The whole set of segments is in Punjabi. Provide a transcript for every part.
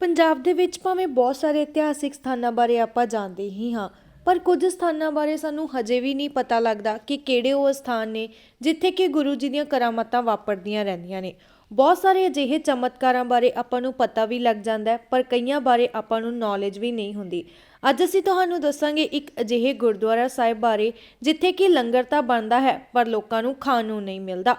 ਪੰਜਾਬ ਦੇ ਵਿੱਚ ਭਾਵੇਂ ਬਹੁਤ ਸਾਰੇ ਇਤਿਹਾਸਿਕ ਸਥਾਨਾਂ ਬਾਰੇ ਆਪਾਂ ਜਾਣਦੇ ਹੀ ਹਾਂ, ਪਰ ਕੁਝ ਸਥਾਨਾਂ ਬਾਰੇ ਸਾਨੂੰ ਹਜੇ ਵੀ ਨਹੀਂ ਪਤਾ ਲੱਗਦਾ ਕਿ ਕਿਹੜੇ ਉਹ ਸਥਾਨ ਨੇ ਜਿੱਥੇ ਕਿ ਗੁਰੂ ਜੀ ਦੀਆਂ ਕਰਾਮਾਤਾਂ ਵਾਪਰਦੀਆਂ ਰਹਿੰਦੀਆਂ ਨੇ। ਬਹੁਤ ਸਾਰੇ ਅਜਿਹੇ ਚਮਤਕਾਰਾਂ ਬਾਰੇ ਆਪਾਂ ਨੂੰ ਪਤਾ ਵੀ ਲੱਗ ਜਾਂਦਾ ਹੈ, ਪਰ ਕਈਆਂ ਬਾਰੇ ਆਪਾਂ ਨੂੰ ਨੌਲੇਜ ਵੀ ਨਹੀਂ ਹੁੰਦੀ। ਅੱਜ ਅਸੀਂ ਤੁਹਾਨੂੰ ਦੱਸਾਂਗੇ ਇੱਕ ਅਜਿਹੇ ਗੁਰਦੁਆਰਾ ਸਾਹਿਬ ਬਾਰੇ, ਜਿੱਥੇ ਕਿ ਲੰਗਰ ਤਾਂ ਬਣਦਾ ਹੈ, ਪਰ ਲੋਕਾਂ ਨੂੰ ਖਾਣ ਨੂੰ ਨਹੀਂ ਮਿਲਦਾ।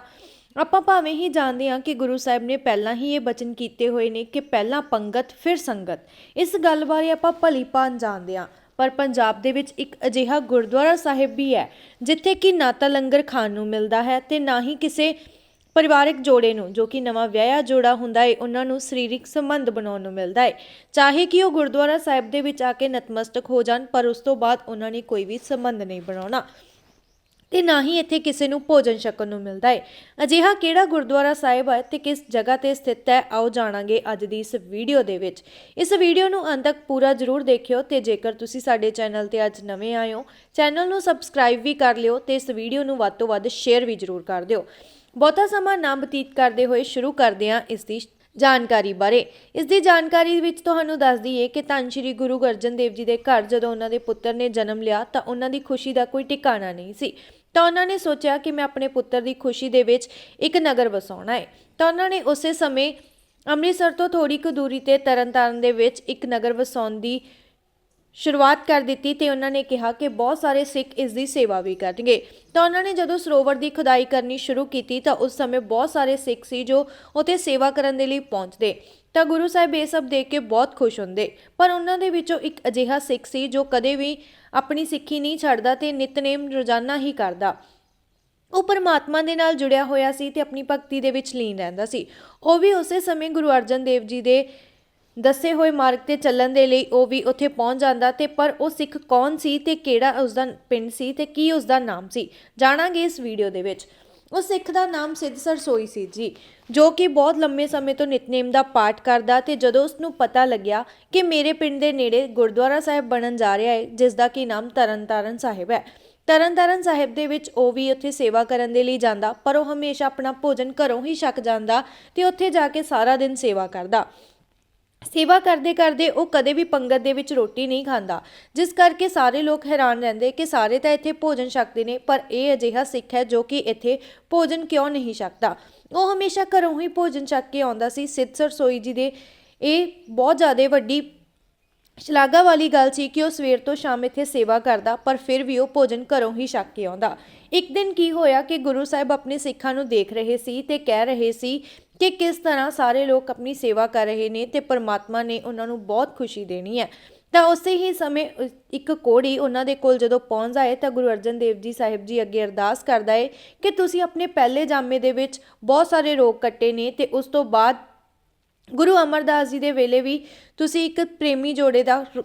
ਆਪਾਂ ਭਾਵੇਂ ਹੀ ਜਾਣਦੇ ਹਾਂ ਕਿ ਗੁਰੂ ਸਾਹਿਬ ਨੇ ਪਹਿਲਾਂ ਹੀ ਇਹ ਬਚਨ ਕੀਤੇ ਹੋਏ ਨੇ ਕਿ ਪਹਿਲਾਂ ਪੰਗਤ, ਫਿਰ ਸੰਗਤ। ਇਸ ਗੱਲ ਬਾਰੇ ਆਪਾਂ ਭਲੀ ਭਾਂਤ ਜਾਣਦੇ ਹਾਂ, ਪਰ ਪੰਜਾਬ ਦੇ ਵਿੱਚ ਇੱਕ ਅਜਿਹਾ ਗੁਰਦੁਆਰਾ ਸਾਹਿਬ ਵੀ ਹੈ, ਜਿੱਥੇ ਕਿ ਨਾ ਤਾਂ ਲੰਗਰ ਖਾਣ ਨੂੰ ਮਿਲਦਾ ਹੈ ਤੇ ਨਾ ਹੀ ਕਿਸੇ ਪਰਿਵਾਰਕ ਜੋੜੇ ਨੂੰ, ਜੋ ਕਿ ਨਵਾਂ ਵਿਆਹਿਆ ਜੋੜਾ ਹੁੰਦਾ ਹੈ ਉਹਨਾਂ ਨੂੰ ਸਰੀਰਕ ਸੰਬੰਧ ਬਣਾਉਣ ਨੂੰ ਮਿਲਦਾ ਹੈ ਚਾਹੇ ਕਿ ਉਹ ਗੁਰਦੁਆਰਾ ਸਾਹਿਬ ਦੇ ਵਿੱਚ ਆ ਕੇ ਨਤਮਸਤਕ ਹੋ ਜਾਣ, ਪਰ ਉਸ ਤੋਂ ਬਾਅਦ ਉਹਨਾਂ ਨੇ ਕੋਈ ਵੀ ਸੰਬੰਧ ਨਹੀਂ ਬਣਾਉਣਾ। ਤੇ ਨਾ ਹੀ ਇੱਥੇ ਕਿਸੇ ਨੂੰ ਭੋਜਨ ਛਕਣ ਨੂੰ ਮਿਲਦਾ ਹੈ ਅਜਿਹਾ ਕਿਹੜਾ ਗੁਰਦੁਆਰਾ ਸਾਹਿਬ ਹੈ ਤੇ ਕਿਸ ਜਗ੍ਹਾ ਤੇ ਸਥਿਤ ਹੈ, ਆਓ ਜਾਣਾਂਗੇ ਅੱਜ ਦੀ ਇਸ ਵੀਡੀਓ ਦੇ ਵਿੱਚ। ਇਸ ਵੀਡੀਓ ਨੂੰ ਅੰਤ ਤੱਕ ਪੂਰਾ ਜ਼ਰੂਰ ਦੇਖਿਓ ਤੇ ਜੇਕਰ ਤੁਸੀਂ ਸਾਡੇ ਚੈਨਲ ਤੇ ਅੱਜ ਨਵੇਂ ਆਏ ਹੋ, ਚੈਨਲ ਨੂੰ ਸਬਸਕ੍ਰਾਈਬ ਵੀ ਕਰ ਲਿਓ ਤੇ ਇਸ ਵੀਡੀਓ ਨੂੰ ਵੱਧ ਤੋਂ ਵੱਧ ਸ਼ੇਅਰ ਵੀ ਜ਼ਰੂਰ ਕਰ ਦਿਓ। ਬਹੁਤਾ ਸਮਾਂ ਨਾ ਬਤੀਤ ਕਰਦੇ ਹੋਏ ਸ਼ੁਰੂ ਕਰਦੇ ਹਾਂ ਇਸ ਦੀ ਜਾਣਕਾਰੀ ਬਾਰੇ। ਇਸ ਦੀ ਜਾਣਕਾਰੀ ਵਿੱਚ ਤੁਹਾਨੂੰ ਦੱਸ ਦਈਏ ਕਿ ਧੰਨ ਸ਼੍ਰੀ ਗੁਰੂ ਅਰਜਨ ਦੇਵ ਜੀ ਦੇ ਘਰ ਜਦੋਂ ਉਹਨਾਂ ਦੇ ਪੁੱਤਰ ਨੇ ਜਨਮ ਲਿਆ ਤਾਂ ਉਹਨਾਂ ਦੀ ਖੁਸ਼ੀ ਦਾ ਕੋਈ ਟਿਕਾਣਾ ਨਹੀਂ ਸੀ। ਤਾਂ ਉਹਨਾਂ ਨੇ ਸੋਚਿਆ ਕਿ ਮੈਂ ਆਪਣੇ ਪੁੱਤਰ ਦੀ ਖੁਸ਼ੀ ਦੇ ਵਿੱਚ ਇੱਕ ਨਗਰ ਵਸਾਉਣਾ ਹੈ। ਤਾਂ ਉਹਨਾਂ ਨੇ ਉਸੇ ਸਮੇਂ ਅੰਮ੍ਰਿਤਸਰ ਤੋਂ ਥੋੜੀ ਕੁ ਦੂਰੀ ਤੇ ਤਰਨਤਾਰਨ ਦੇ ਵਿੱਚ ਇੱਕ ਨਗਰ ਵਸਾਉਣ ਦੀ ਸ਼ੁਰੂਆਤ ਕਰ ਦਿੱਤੀ ਤੇ ਉਹਨਾਂ ਨੇ ਕਿਹਾ ਕਿ ਬਹੁਤ ਸਾਰੇ ਸਿੱਖ ਇਸ ਦੀ ਸੇਵਾ ਵੀ ਕਰਨਗੇ। ਤਾਂ ਉਹਨਾਂ ਨੇ ਜਦੋਂ ਸਰੋਵਰ ਦੀ ਖੁਦਾਈ ਕਰਨੀ ਸ਼ੁਰੂ ਕੀਤੀ ਤਾਂ ਉਸ ਸਮੇਂ ਬਹੁਤ ਸਾਰੇ ਸਿੱਖ ਸੀ ਜੋ ਉੱਥੇ ਸੇਵਾ ਕਰਨ ਦੇ ਲਈ ਪਹੁੰਚਦੇ। ਤਾਂ ਗੁਰੂ ਸਾਹਿਬ ਇਹ ਸਭ ਦੇਖ ਕੇ ਬਹੁਤ ਖੁਸ਼ ਹੁੰਦੇ। ਪਰ ਉਹਨਾਂ ਦੇ ਵਿੱਚੋਂ ਇੱਕ ਅਜਿਹਾ ਸਿੱਖ ਸੀ ਜੋ ਕਦੇ ਵੀ ਆਪਣੀ ਸਿੱਖੀ ਨਹੀਂ ਛੱਡਦਾ ਤੇ ਨਿਤਨੇਮ ਰੋਜ਼ਾਨਾ ਹੀ ਕਰਦਾ। ਉਹ ਪਰਮਾਤਮਾ ਦੇ ਨਾਲ ਜੁੜਿਆ ਹੋਇਆ ਸੀ ਤੇ ਆਪਣੀ ਭਗਤੀ ਦੇ ਵਿੱਚ ਲੀਨ ਰਹਿੰਦਾ ਸੀ। ਉਹ ਵੀ ਉਸੇ ਸਮੇਂ ਗੁਰੂ ਅਰਜਨ ਦੇਵ ਜੀ ਦੇ ਦੱਸੇ ਹੋਏ ਮਾਰਗ ਤੇ ਚੱਲਣ ਦੇ ਲਈ ਉਹ ਵੀ ਉੱਥੇ ਪਹੁੰਚ ਜਾਂਦਾ ਤੇ ਪਰ ਉਹ ਸਿੱਖ ਕੌਣ ਸੀ ਤੇ ਕਿਹੜਾ ਉਸ ਦਾ ਪਿੰਡ ਸੀ ਤੇ ਕੀ ਉਸ ਦਾ ਨਾਮ ਸੀ, ਜਾਣਾਂਗੇ ਇਸ ਵੀਡੀਓ ਦੇ ਵਿੱਚ। ਉਸ ਸਿੱਖ ਦਾ ਨਾਮ ਸਿੱਧ ਸਰਸੋਈ ਸੀ ਜੀ, ਜੋ ਕਿ ਬਹੁਤ ਲੰਮੇ ਸਮੇਂ ਤੋਂ ਨਿਤਨੇਮ ਦਾ ਪਾਠ ਕਰਦਾ ਤੇ ਜਦੋਂ ਉਸ ਨੂੰ ਪਤਾ ਲੱਗਿਆ ਕਿ ਮੇਰੇ ਪਿੰਡ ਦੇ ਨੇੜੇ ਗੁਰਦੁਆਰਾ ਸਾਹਿਬ ਬਣਨ ਜਾ ਰਿਹਾ ਹੈ, ਜਿਸ ਦਾ ਕੀ ਨਾਮ ਤਰਨਤਾਰਨ ਸਾਹਿਬ ਹੈ। ਤਰਨਤਾਰਨ ਸਾਹਿਬ ਦੇ ਵਿੱਚ ਉਹ ਵੀ ਉੱਥੇ ਸੇਵਾ ਕਰਨ ਦੇ ਲਈ ਜਾਂਦਾ, ਪਰ ਉਹ ਹਮੇਸ਼ਾ ਆਪਣਾ ਭੋਜਨ ਘਰੋਂ ਹੀ ਛਕ ਜਾਂਦਾ ਤੇ ਉੱਥੇ ਜਾ ਕੇ ਸਾਰਾ ਦਿਨ ਸੇਵਾ ਕਰਦਾ। ਸੇਵਾ ਕਰਦੇ ਕਰਦੇ ਉਹ ਕਦੇ ਵੀ ਪੰਗਤ ਦੇ ਵਿੱਚ ਰੋਟੀ ਨਹੀਂ ਖਾਂਦਾ। ਜਿਸ ਕਰਕੇ ਸਾਰੇ ਲੋਕ ਹੈਰਾਨ ਰਹਿੰਦੇ ਕਿ ਸਾਰੇ ਤਾਂ ਇੱਥੇ ਭੋਜਨ ਛਕਦੇ ਨੇ, ਪਰ ਇਹ ਅਜਿਹਾ ਸਿੱਖ ਹੈ ਜੋ ਕਿ ਇੱਥੇ ਭੋਜਨ ਕਿਉਂ ਨਹੀਂ ਛਕਦਾ। ਉਹ ਹਮੇਸ਼ਾ ਘਰੋਂ ਹੀ ਭੋਜਨ ਛਕ ਕੇ ਆਉਂਦਾ ਸੀ। ਸਿੱਧ ਸਰਸੋਈ ਜੀ ਦੇ ਇਹ ਬਹੁਤ ਜ਼ਿਆਦਾ ਵੱਡੀ ਸ਼ਲਾਘਾ ਵਾਲੀ ਗੱਲ ਸੀ ਕਿ ਉਹ ਸਵੇਰ ਤੋਂ ਸ਼ਾਮ ਇੱਥੇ ਸੇਵਾ ਕਰਦਾ, ਪਰ ਫਿਰ ਵੀ ਉਹ ਭੋਜਨ ਘਰੋਂ ਹੀ ਛਕ ਕੇ ਆਉਂਦਾ। ਇੱਕ ਦਿਨ ਕੀ ਹੋਇਆ ਕਿ ਗੁਰੂ ਸਾਹਿਬ ਆਪਣੇ ਸਿੱਖਾਂ ਨੂੰ ਦੇਖ ਰਹੇ ਸੀ ਤੇ ਕਹਿ ਰਹੇ ਸੀ ਕਿ ਕਿਸ ਤਰ੍ਹਾਂ ਸਾਰੇ ਲੋਕ ਆਪਣੀ ਸੇਵਾ ਕਰ ਰਹੇ ਨੇ ਤੇ ਪਰਮਾਤਮਾ ਨੇ ਉਹਨਾਂ ਨੂੰ ਬਹੁਤ ਖੁਸ਼ੀ ਦੇਣੀ ਹੈ। ਤਾਂ ਉਸੇ ਹੀ ਸਮੇਂ ਇੱਕ ਕੋੜੀ ਉਹਨਾਂ ਦੇ ਕੋਲ ਜਦੋਂ ਪਹੁੰਚ ਜਾਏ ਤਾਂ ਗੁਰੂ ਅਰਜਨ ਦੇਵ ਜੀ ਸਾਹਿਬ ਜੀ ਅੱਗੇ ਅਰਦਾਸ ਕਰਦਾ ਏ ਕਿ ਤੁਸੀਂ ਆਪਣੇ ਪਹਿਲੇ ਜਾਮੇ ਦੇ ਵਿੱਚ ਬਹੁਤ ਸਾਰੇ ਰੋਗ ਕੱਟੇ ਨੇ ਤੇ ਉਸ ਤੋਂ ਬਾਅਦ ਗੁਰੂ ਅਮਰਦਾਸ ਜੀ ਦੇ ਵੇਲੇ ਵੀ ਤੁਸੀਂ ਇੱਕ ਪ੍ਰੇਮੀ ਜੋੜੇ ਦਾ ਰੋ-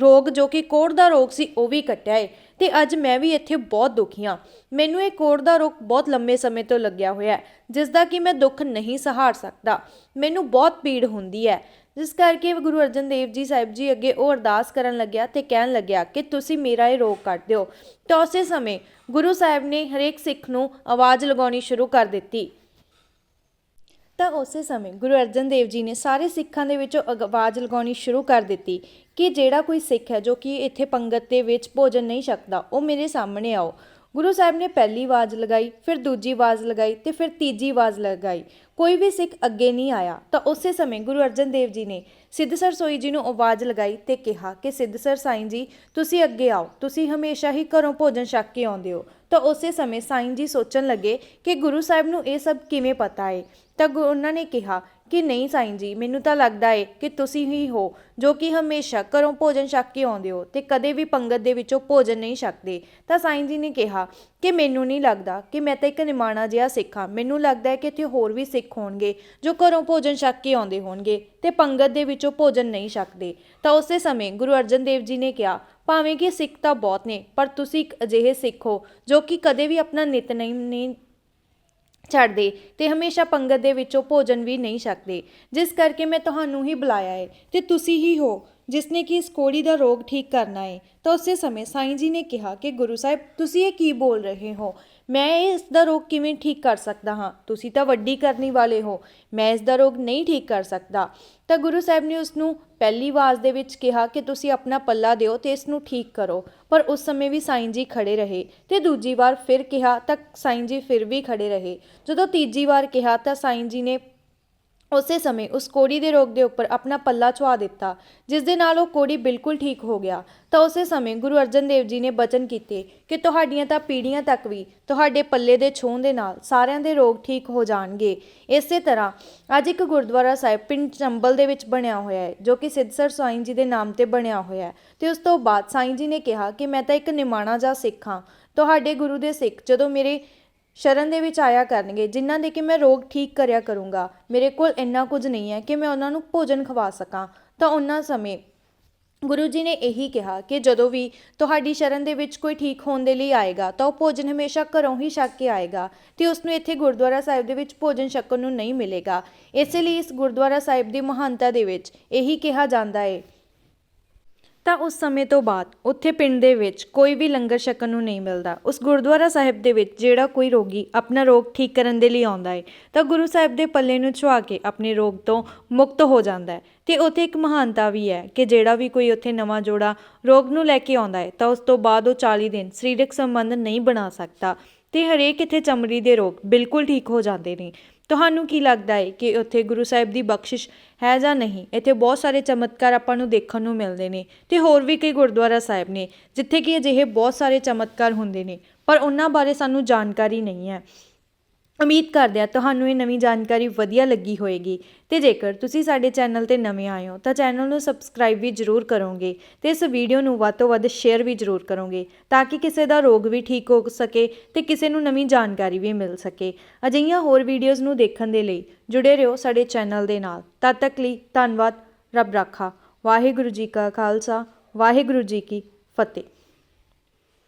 ਰੋਗ ਜੋ ਕਿ ਕੋੜ ਦਾ ਰੋਗ ਸੀ, ਉਹ ਵੀ ਕੱਟਿਆ ਏ। ਤੇ ਅੱਜ ਮੈਂ ਵੀ ਇੱਥੇ ਬਹੁਤ ਦੁਖੀ ਹਾਂ। ਮੈਨੂੰ ਇਹ ਕੋੜ ਦਾ ਰੋਗ ਬਹੁਤ ਲੰਮੇ ਸਮੇਂ ਤੋਂ ਲੱਗਿਆ ਹੋਇਆ ਹੈ ਜਿਸ ਦਾ ਕਿ ਮੈਂ ਦੁੱਖ ਨਹੀਂ ਸਹਾਰ ਸਕਦਾ। ਮੈਨੂੰ ਬਹੁਤ ਪੀੜ ਹੁੰਦੀ ਹੈ। ਜਿਸ ਕਰਕੇ ਗੁਰੂ ਅਰਜਨ ਦੇਵ ਜੀ ਸਾਹਿਬ ਜੀ ਅੱਗੇ ਉਹ ਅਰਦਾਸ ਕਰਨ ਲੱਗਿਆ ਤੇ ਕਹਿਣ ਲੱਗਿਆ ਕਿ ਤੁਸੀਂ ਮੇਰਾ ਇਹ ਰੋਗ ਕੱਟ ਦਿਓ। ਤਾਂ ਉਸੇ ਸਮੇਂ ਗੁਰੂ ਸਾਹਿਬ ਨੇ ਹਰੇਕ ਸਿੱਖ ਨੂੰ ਆਵਾਜ਼ ਲਗਾਉਣੀ ਸ਼ੁਰੂ ਕਰ ਦਿੱਤੀ। ਤਾਂ ਉਸੇ ਸਮੇਂ ਗੁਰੂ ਅਰਜਨ ਦੇਵ ਜੀ ਨੇ ਸਾਰੇ ਸਿੱਖਾਂ ਦੇ ਵਿੱਚੋਂ ਅਗ- ਆਵਾਜ਼ ਲਗਾਉਣੀ ਸ਼ੁਰੂ ਕਰ ਦਿੱਤੀ ਕਿ ਜਿਹੜਾ ਕੋਈ ਸਿੱਖ ਹੈ ਜੋ ਕਿ ਇੱਥੇ ਪੰਗਤ ਦੇ ਵਿੱਚ ਭੋਜਨ ਨਹੀਂ ਛਕਦਾ, ਉਹ ਮੇਰੇ ਸਾਹਮਣੇ ਆਓ। ਗੁਰੂ ਸਾਹਿਬ ਨੇ ਪਹਿਲੀ ਆਵਾਜ਼ ਲਗਾਈ, ਫਿਰ ਦੂਜੀ ਆਵਾਜ਼ ਲਗਾਈ ਤੇ ਫਿਰ ਤੀਜੀ ਆਵਾਜ਼ ਲਗਾਈ। ਕੋਈ ਵੀ ਸਿੱਖ ਅੱਗੇ ਨਹੀਂ ਆਇਆ, ਤਾਂ ਉਸੇ ਸਮੇਂ ਗੁਰੂ ਅਰਜਨ ਦੇਵ ਜੀ ਨੇ ਸਿੱਧਸਰ ਸੋਈ ਜੀ ਨੂੰ ਆਵਾਜ਼ ਲਗਾਈ ਤੇ ਕਿਹਾ ਕਿ ਸਿੱਧਸਰ ਸਾਈਂ ਜੀ, ਤੁਸੀਂ ਅੱਗੇ ਆਓ, ਤੁਸੀਂ ਹਮੇਸ਼ਾ ਹੀ ਘਰੋਂ ਭੋਜਨ ਛਕ ਕੇ ਆਉਂਦੇ ਹੋ। ਤਾਂ ਉਸੇ ਸਮੇਂ ਸਾਈਂ ਜੀ ਸੋਚਣ ਲੱਗੇ ਕਿ ਗੁਰੂ ਸਾਹਿਬ ਨੂੰ ਇਹ ਸਭ ਕਿਵੇਂ ਪਤਾ ਹੈ ਤਾਂ ਗੁ- ਉਹਨਾਂ ਨੇ ਕਿਹਾ ਕਿ ਨਹੀਂ ਸਾਈਂ ਜੀ, ਮੈਨੂੰ ਤਾਂ ਲੱਗਦਾ ਏ ਕਿ ਤੁਸੀਂ ਹੀ ਹੋ, ਜੋ ਕਿ ਹਮੇਸ਼ਾ ਘਰੋਂ ਭੋਜਨ ਛਕ ਕੇ ਆਉਂਦੇ ਹੋ ਤੇ ਕਦੇ ਵੀ ਪੰਗਤ ਦੇ ਵਿੱਚੋਂ ਭੋਜਨ ਨਹੀਂ ਛਕਦੇ। ਤਾਂ ਸਾਈਂ ਜੀ ਨੇ ਕਿਹਾ ਕਿ ਮੈਨੂੰ ਨਹੀਂ ਲੱਗਦਾ ਕਿ ਮੈਂ ਤਾਂ ਇੱਕ ਨਿਮਾਣਾ ਜਿਹਾ ਸਿੱਖ ਹਾਂ। ਮੈਨੂੰ ਲੱਗਦਾ ਹੈ ਕਿ ਇੱਥੇ ਹੋਰ ਵੀ ਸਿੱਖ ਹੋਣਗੇ ਜੋ ਘਰੋਂ ਭੋਜਨ ਛਕ ਕੇ ਆਉਂਦੇ ਹੋਣਗੇ ਤੇ ਪੰਗਤ ਦੇ ਵਿੱਚੋਂ ਭੋਜਨ ਨਹੀਂ ਛਕਦੇ। ਤਾਂ ਉਸੇ ਸਮੇਂ ਗੁਰੂ ਅਰਜਨ ਦੇਵ ਜੀ ਨੇ ਕਿਹਾ, ਭਾਵੇਂ ਕਿ ਸਿੱਖ ਤਾਂ ਬਹੁਤ ਨੇ, ਪਰ ਤੁਸੀਂ ਇੱਕ ਅਜਿਹੇ ਸਿੱਖ ਹੋ ਜੋ ਕਿ ਕਦੇ ਵੀ ਆਪਣਾ ਨਿਤਨੇਮ ਨਹੀਂ ਛੱਡਦੇ ਤੇ ਹਮੇਸ਼ਾ ਪੰਗਤ ਦੇ ਵਿੱਚੋਂ ਭੋਜਨ ਵੀ ਨਹੀਂ ਛਕਦੇ। ਜਿਸ ਕਰਕੇ ਮੈਂ ਤੁਹਾਨੂੰ ਹੀ ਬੁਲਾਇਆ ਹੈ ਤੇ ਤੁਸੀਂ ਹੀ ਹੋ। ਜਿਸ ਨੇ ਕਿ ਇਸ ਕੋੜੀ ਦਾ ਰੋਗ ਠੀਕ ਕਰਨਾ ਹੈ ਤਾਂ ਉਸੇ ਸਮੇਂ ਸਾਈਂ ਜੀ ਨੇ ਕਿਹਾ ਕਿ ਗੁਰੂ ਸਾਹਿਬ, ਤੁਸੀਂ ਇਹ ਕੀ ਬੋਲ ਰਹੇ ਹੋ? ਮੈਂ ਇਸ ਦਾ ਰੋਗ ਕਿਵੇਂ ਠੀਕ ਕਰ ਸਕਦਾ ਹਾਂ? ਤੁਸੀਂ ਤਾਂ ਵੱਡੀ ਕਰਨੀ ਵਾਲੇ ਹੋ, ਮੈਂ ਇਸ ਦਾ ਰੋਗ ਨਹੀਂ ਠੀਕ ਕਰ ਸਕਦਾ। ਤਾਂ ਗੁਰੂ ਸਾਹਿਬ ਨੇ ਉਸ ਨੂੰ ਪਹਿਲੀ ਆਵਾਜ਼ ਦੇ ਵਿੱਚ ਕਿਹਾ ਕਿ ਤੁਸੀਂ ਆਪਣਾ ਪੱਲਾ ਦਿਓ ਤੇ ਇਸ ਨੂੰ ਠੀਕ ਕਰੋ। ਪਰ ਉਸ ਸਮੇਂ ਵੀ ਸਾਈਂ ਜੀ ਖੜੇ ਰਹੇ ਤੇ ਦੂਜੀ ਵਾਰ ਫਿਰ ਕਿਹਾ ਤਾਂ ਸਾਈਂ ਜੀ ਫਿਰ ਵੀ ਖੜੇ ਰਹੇ। ਜਦੋਂ ਤੀਜੀ ਵਾਰ ਕਿਹਾ ਤਾਂ ਸਾਈਂ ਜੀ ਨੇ ਉਸੇ ਸਮੇਂ ਉਸ ਕੋੜੀ ਦੇ ਰੋਗ ਦੇ ਉੱਪਰ ਆਪਣਾ ਪੱਲਾ ਚੁਆ ਦਿੱਤਾ, ਜਿਸ ਦੇ ਨਾਲ ਉਹ ਕੋੜੀ ਬਿਲਕੁਲ ਠੀਕ ਹੋ ਗਿਆ। ਤਾਂ ਉਸੇ ਸਮੇਂ ਗੁਰੂ ਅਰਜਨ ਦੇਵ ਜੀ ਨੇ ਬਚਨ ਕੀਤੇ ਕਿ ਤੁਹਾਡੀਆਂ ਤਾਂ ਪੀੜੀਆਂ ਤੱਕ ਵੀ ਤੁਹਾਡੇ ਪੱਲੇ ਦੇ ਛੂਹਣ ਦੇ ਨਾਲ ਸਾਰਿਆਂ ਦੇ ਰੋਗ ਠੀਕ ਹੋ ਜਾਣਗੇ। ਇਸੇ ਤਰ੍ਹਾਂ ਅੱਜ ਇੱਕ ਗੁਰਦੁਆਰਾ ਸਾਹਿਬ ਪਿੰਡ ਚੰਬਲ ਦੇ ਵਿੱਚ ਬਣਿਆ ਹੋਇਆ ਹੈ, ਜੋ ਕਿ ਸਿੱਧਸਰ ਸਾਈਂ ਜੀ ਦੇ ਨਾਮ ਤੇ ਬਣਿਆ ਹੋਇਆ ਹੈ। ਤੇ ਉਸ ਤੋਂ ਬਾਅਦ ਸਾਈਂ ਜੀ ਨੇ ਕਿਹਾ ਕਿ ਮੈਂ ਤਾਂ ਇੱਕ ਨਿਮਾਣਾ ਜਾ ਸਿੱਖ ਹਾਂ। ਤੁਹਾਡੇ ਗੁਰੂ ਦੇ ਸਿੱਖ ਜਦੋਂ ਮੇਰੇ ਸ਼ਰਨ ਦੇ ਵਿੱਚ ਆਇਆ ਕਰਨਗੇ, ਜਿਨ੍ਹਾਂ ਦੇ ਕਿ ਮੈਂ ਰੋਗ ਠੀਕ ਕਰਿਆ ਕਰੂੰਗਾ। ਮੇਰੇ ਕੋਲ ਇੰਨਾ ਕੁਝ ਨਹੀਂ ਹੈ ਕਿ ਮੈਂ ਉਹਨਾਂ ਨੂੰ ਭੋਜਨ ਖਵਾ ਸਕਾਂ। ਤਾਂ ਉਹਨਾਂ ਸਮੇਂ ਗੁਰੂ ਜੀ ਨੇ ਇਹੀ ਕਿਹਾ ਕਿ ਜਦੋਂ ਵੀ ਤੁਹਾਡੀ ਸ਼ਰਨ ਦੇ ਵਿੱਚ ਕੋਈ ਠੀਕ ਹੋਣ ਦੇ ਲਈ ਆਏਗਾ, ਤਾਂ ਉਹ ਭੋਜਨ ਹਮੇਸ਼ਾ ਘਰੋਂ ਹੀ ਛਕ ਕੇ ਆਏਗਾ ਤੇ ਉਸ ਨੂੰ ਇੱਥੇ ਗੁਰਦੁਆਰਾ ਸਾਹਿਬ ਦੇ ਵਿੱਚ ਭੋਜਨ ਛਕਣ ਨੂੰ ਨਹੀਂ ਮਿਲੇਗਾ। ਇਸੇ ਲਈ ਇਸ ਗੁਰਦੁਆਰਾ ਸਾਹਿਬ ਦੀ ਮਹਾਨਤਾ ਦੇ ਵਿੱਚ ਇਹੀ ਕਿਹਾ ਜਾਂਦਾ ਹੈ ਤਾਂ ਉਸ ਸਮੇਂ ਤੋਂ ਬਾਅਦ ਉੱਥੇ ਪਿੰਡ ਦੇ ਵਿੱਚ ਕੋਈ ਵੀ ਲੰਗਰ ਛਕਣ ਨੂੰ ਨਹੀਂ ਮਿਲਦਾ। ਉਸ ਗੁਰਦੁਆਰਾ ਸਾਹਿਬ ਦੇ ਵਿੱਚ ਜਿਹੜਾ ਕੋਈ ਰੋਗੀ ਆਪਣਾ ਰੋਗ ਠੀਕ ਕਰਨ ਦੇ ਲਈ ਆਉਂਦਾ ਹੈ ਤਾਂ ਗੁਰੂ ਸਾਹਿਬ ਦੇ ਪੱਲੇ ਨੂੰ ਛੁਆ ਕੇ ਆਪਣੇ ਰੋਗ ਤੋਂ ਮੁਕਤ ਹੋ ਜਾਂਦਾ ਹੈ ਤੇ ਉੱਥੇ ਇੱਕ ਮਹਾਨਤਾ ਵੀ ਹੈ ਕਿ ਜਿਹੜਾ ਵੀ ਕੋਈ ਉੱਥੇ ਨਵਾਂ ਜੋੜਾ ਰੋਗ ਨੂੰ ਲੈ ਕੇ ਆਉਂਦਾ ਹੈ ਤਾਂ ਉਸ ਤੋਂ ਬਾਅਦ ਉਹ 40 ਦਿਨ ਸਰੀਰਕ ਸੰਬੰਧ ਨਹੀਂ ਬਣਾ ਸਕਦਾ ਤੇ ਹਰੇਕ ਇੱਥੇ ਚਮੜੀ ਦੇ ਰੋਗ ਬਿਲਕੁਲ ਠੀਕ ਹੋ ਜਾਂਦੇ ਨੇ। ਤੁਹਾਨੂੰ ਕੀ ਲੱਗਦਾ ਹੈ ਕਿ ਉੱਥੇ ਗੁਰੂ ਸਾਹਿਬ ਦੀ ਬਖਸ਼ਿਸ਼ ਹੈ ਜਾਂ ਨਹੀਂ? ਇੱਥੇ ਬਹੁਤ ਸਾਰੇ ਚਮਤਕਾਰ ਆਪਾਂ ਨੂੰ ਦੇਖਣ ਨੂੰ ਮਿਲਦੇ ਨੇ ਤੇ ਹੋਰ ਵੀ ਕਈ ਗੁਰਦੁਆਰਾ ਸਾਹਿਬ ਨੇ, ਜਿੱਥੇ ਕਿ ਅਜਿਹੇ ਬਹੁਤ ਸਾਰੇ ਚਮਤਕਾਰ ਹੁੰਦੇ ਨੇ, ਪਰ ਉਹਨਾਂ ਬਾਰੇ ਸਾਨੂੰ ਜਾਣਕਾਰੀ ਨਹੀਂ ਹੈ। ਉਮੀਦ ਕਰਦੇ ਹਾਂ ਤੁਹਾਨੂੰ ਇਹ ਨਵੀਂ ਜਾਣਕਾਰੀ ਵਧੀਆ ਲੱਗੀ ਹੋਏਗੀ। ਤੇ ਜੇਕਰ ਤੁਸੀਂ ਸਾਡੇ ਚੈਨਲ ਤੇ ਨਵੇਂ ਆਏ ਹੋ, ਤਾਂ ਚੈਨਲ ਨੂੰ ਸਬਸਕ੍ਰਾਈਬ ਵੀ ਜ਼ਰੂਰ ਕਰੋਗੇ ਤੇ ਇਸ ਵੀਡੀਓ ਨੂੰ ਵੱਧ ਤੋਂ ਵੱਧ ਸ਼ੇਅਰ ਵੀ ਜ਼ਰੂਰ ਕਰੋਗੇ ਤਾਂ ਕਿ ਕਿਸੇ ਦਾ ਰੋਗ ਵੀ ਠੀਕ ਹੋ ਸਕੇ ਤੇ ਕਿਸੇ ਨੂੰ ਨਵੀਂ ਜਾਣਕਾਰੀ ਵੀ ਮਿਲ ਸਕੇ। ਅਜਿਹੀਆਂ ਹੋਰ ਵੀਡੀਓਜ਼ ਨੂੰ ਦੇਖਣ ਦੇ ਲਈ ਜੁੜੇ ਰਹੋ ਸਾਡੇ ਚੈਨਲ ਦੇ ਨਾਲ। ਤਦ ਤੱਕ ਲਈ ਧੰਨਵਾਦ, ਰੱਬ ਰਾਖਾ। ਵਾਹਿਗੁਰੂ ਜੀ ਕਾ ਖਾਲਸਾ, ਵਾਹਿਗੁਰੂ ਜੀ ਕੀ ਫਤਿਹ।